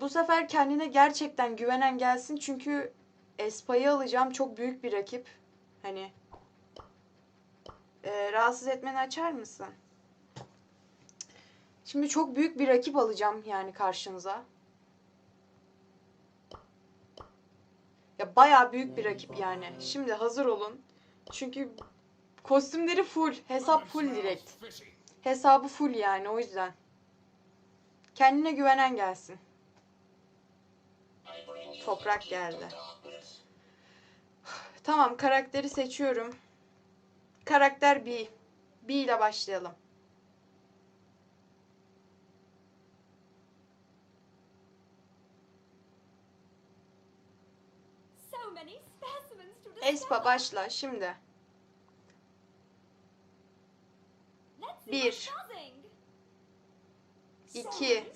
Bu sefer kendine gerçekten güvenen gelsin çünkü Espa'yı alacağım. Çok büyük bir rakip. Hani Ee, rahatsız etmeni açar mısın? Şimdi çok büyük bir rakip alacağım yani karşınıza. Ya bayağı büyük bir rakip yani. Şimdi hazır olun. Çünkü kostümleri full. Hesap full direkt. Hesabı full yani o yüzden. Kendine güvenen gelsin. Toprak geldi. Tamam karakteri seçiyorum. Karakter B. B ile başlayalım. Espa başla şimdi. Bir. İki.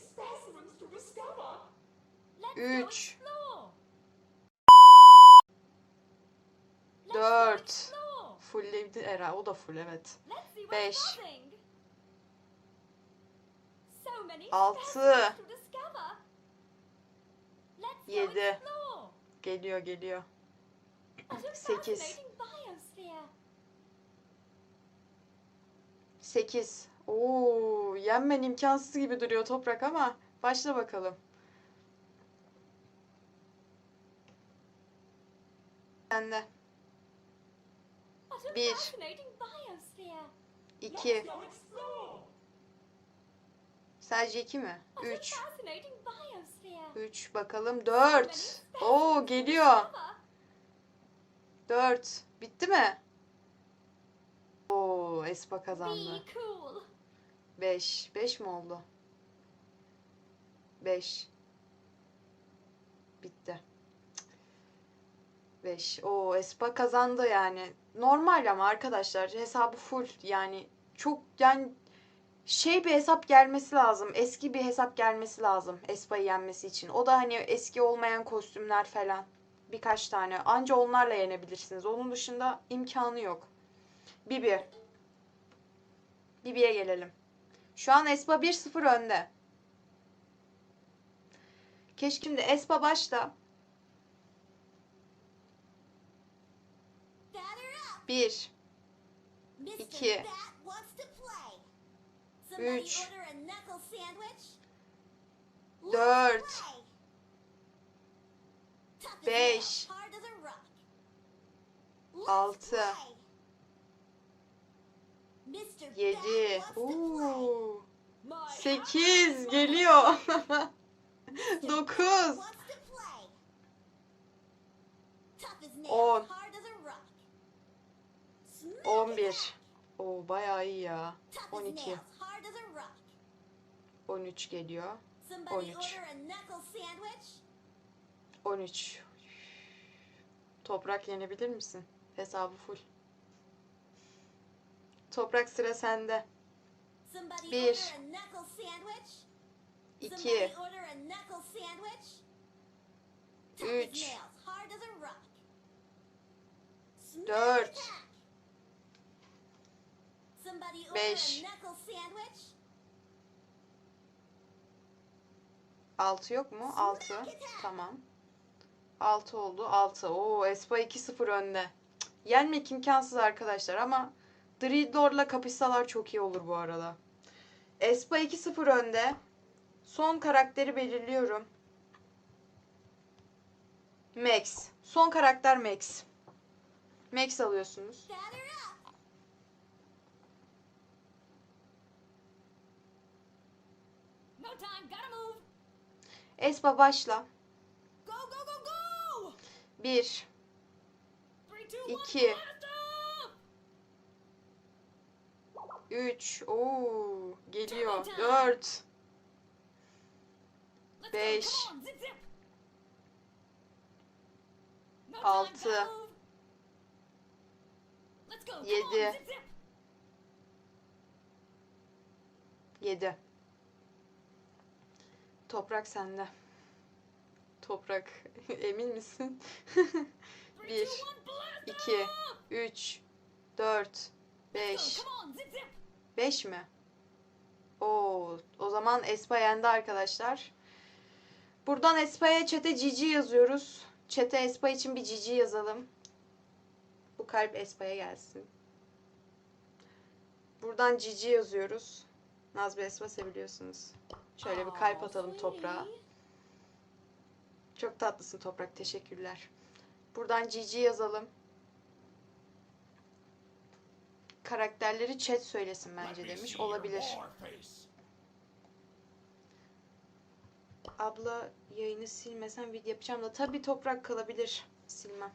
Üç. Go explore. Let's go Dört. explore. Fullledi Era. O da full evet. Let's see what's Beş. buzzing. So many Altı. specimens to discover. Let's go Yedi. explore. Geliyor geliyor. What a Sekiz. fascinating biosphere. 8. Oo, yenmen imkansız gibi duruyor toprak ama başla bakalım. Sen de. Bir. fascinating biosphere. 2. go explore. Sadece 2 mi? What a 3. fascinating biosphere. 3 bakalım 4. Oo geliyor. 4. Bitti mi? Oo Espa kazandı. Be cool. 5. 5 mi oldu? 5. Bitti. 5. Oo Espa kazandı yani. Normal ama arkadaşlar hesabı full yani çok yani şey bir hesap gelmesi lazım. Eski bir hesap gelmesi lazım Espa'yı yenmesi için. O da hani eski olmayan kostümler falan. Birkaç tane. Anca onlarla yenebilirsiniz. Onun dışında imkanı yok. Bibi. Bibi'ye gelelim. Şu an Espa 1-0 önde. Keşke şimdi Espa başla. Batter up. 1, Mr. İki. Üç. Dört. Beş. Altı. play. Mr. Bat 7, wants to play. Oo, My 8 geliyor. Dokuz. On. 11. O bayağı iyi ya. 12. 13 geliyor. 13. 13. Toprak yenebilir misin? Hesabı full. Toprak sıra sende. 1 2 3 4 Beş. a knuckle sandwich. 6 yok mu? 6. Tamam. 6 oldu. 6. Oo Espa 2-0 önde. Cık, Yenmek imkansız arkadaşlar ama Dreadlore'la kapışsalar çok iyi olur bu arada. Espa 2-0 önde. Son karakteri belirliyorum. Max. Son karakter Max. Max alıyorsunuz. Esma başla. 1 2 3 Oo geliyor. 4 5 6 7 7 Toprak sende. Toprak emin misin? Three, Bir, two, one, blast 2, off. 3, 4, Let's 5. go, come on, zip, zip. 5 mi? Oo, o zaman Espa yendi arkadaşlar. Buradan Espa'ya çete cici yazıyoruz. Çete Espa için bir cici yazalım. Bu kalp Espa'ya gelsin. Buradan cici yazıyoruz. Naz ve Espa seviliyorsunuz. Şöyle bir kalp atalım toprağa. Çok tatlısın Toprak. Teşekkürler. Buradan Cici yazalım. Karakterleri chat söylesin bence demiş. Olabilir. Abla yayını silmesen video yapacağım da tabii Toprak kalabilir. Silmem.